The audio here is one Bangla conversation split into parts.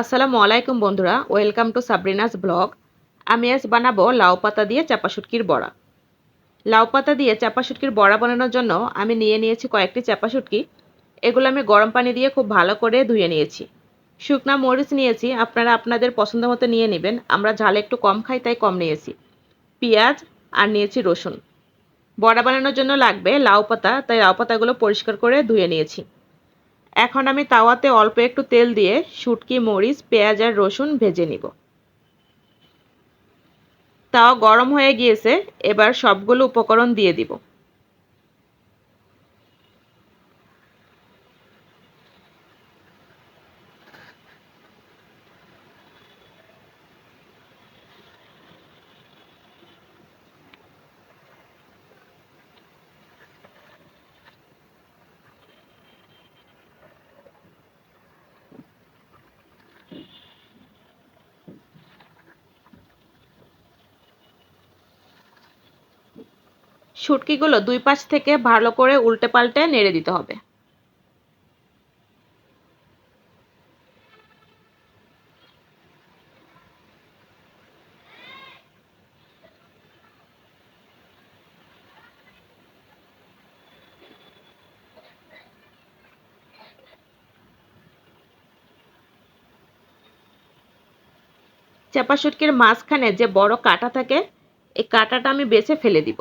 আসসালামু আলাইকুম বন্ধুরা, ওয়েলকাম টু সাবরিনাস ব্লগ। আমি আজ বানাবো লাউ পাতা দিয়ে চাপা শুটকির বড়া। লাউ পাতা দিয়ে চাপা শুটকির বড়া বানানোর জন্য আমি নিয়ে নিয়েছি কয়েকটি চাপা শুটকি। এগুলো আমি গরম পানি দিয়ে খুব ভালো করে ধুয়ে নিয়েছি। শুকনা মরিচ নিয়েছি, আপনারা আপনাদের পছন্দ মতো নিয়ে নেবেন, আমরা ঝাল একটু কম খাই, তাই কম নিয়েছি। পেঁয়াজ আর নিয়েছি রসুন। বড়া বানানোর জন্য লাগবে লাউ পাতা, তাই লাউ পাতাগুলো পরিষ্কার করে ধুয়ে নিয়েছি। এখন আমি তাওয়াতে অল্প একটু তেল দিয়ে শুটকি, মরিচ, পেঁয়াজ আর রসুন ভেজে নিব। তাওয়া গরম হয়ে গিয়েছে, এবার সবগুলো উপকরণ দিয়ে দিব। শুটকিগুলো দুই পাশ থেকে ভালো করে উল্টে পাল্টে নেড়ে দিতে হবে। চাপা শুটকির মাঝখানে যে বড় কাটা থাকে, এই কাটাটা আমি বেছে ফেলে দিব।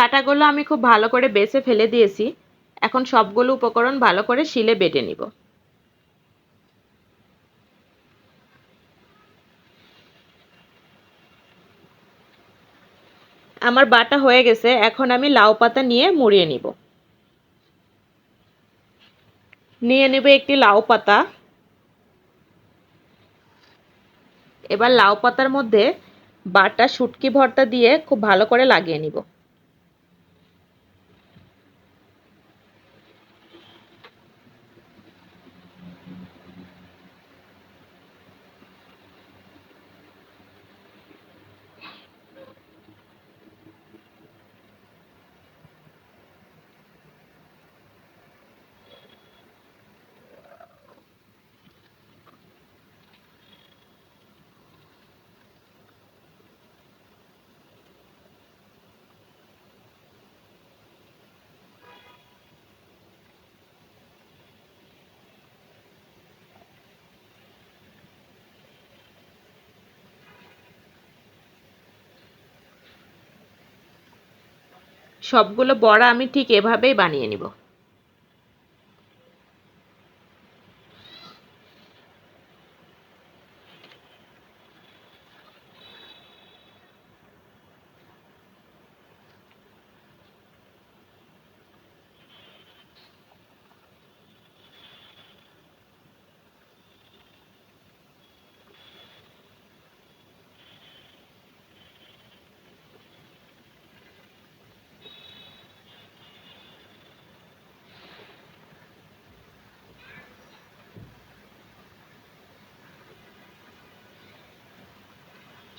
কাটাগুলো আমি খুব ভালো করে বেছে ফেলে দিয়েছি। এখন সবগুলো উপকরণ ভালো করে শিলে বেটে নিব। আমার বাটা হয়ে গেছে, এখন আমি লাউ পাতা নিয়ে মুড়িয়ে নিব। নিয়ে নেব একটি লাউ পাতা। এবার লাউ পাতার মধ্যে বাটা শুটকি ভর্তা দিয়ে খুব ভালো করে লাগিয়ে নিব। সবগুলো বড়া আমি ঠিক এভাবেই বানিয়ে নিব।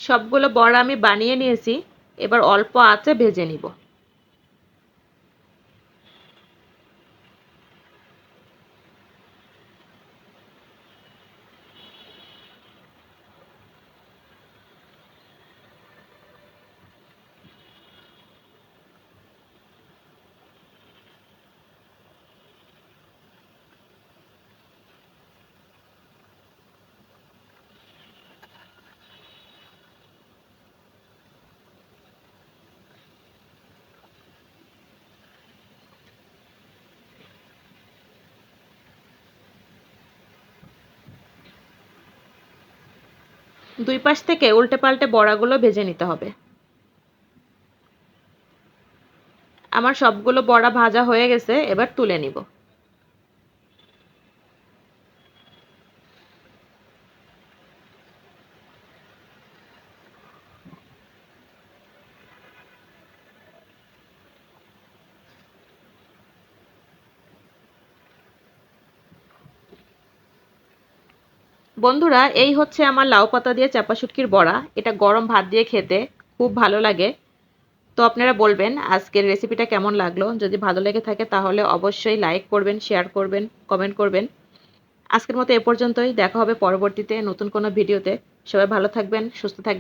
সবগুলো বড়া আমি বানিয়ে নিয়েছি এবার অল্প আঁচে ভেজে নিব। দুই পাশ থেকে উল্টে পাল্টে বড়াগুলো ভেজে নিতে হবে। আমার সবগুলো বড়া ভাজা হয়ে গেছে, এবার তুলে নিব। বন্ধুরা, এই হচ্ছে আমার লাউ পাতা দিয়ে চাপা শুটকির বড়া। এটা গরম ভাত দিয়ে খেতে খুব ভালো লাগে। তো আপনারা বলবেন, আজকের রেসিপিটা কেমন লাগল? যদি ভালো লেগে থাকে তাহলে অবশ্যই লাইক করবেন শেয়ার করবেন কমেন্ট করবেন। আজকের মতো এ পর্যন্তই। দেখা হবে পরবর্তীতে নতুন কোনো ভিডিওতে সবাই ভালো থাকবেন, সুস্থ থাকবেন।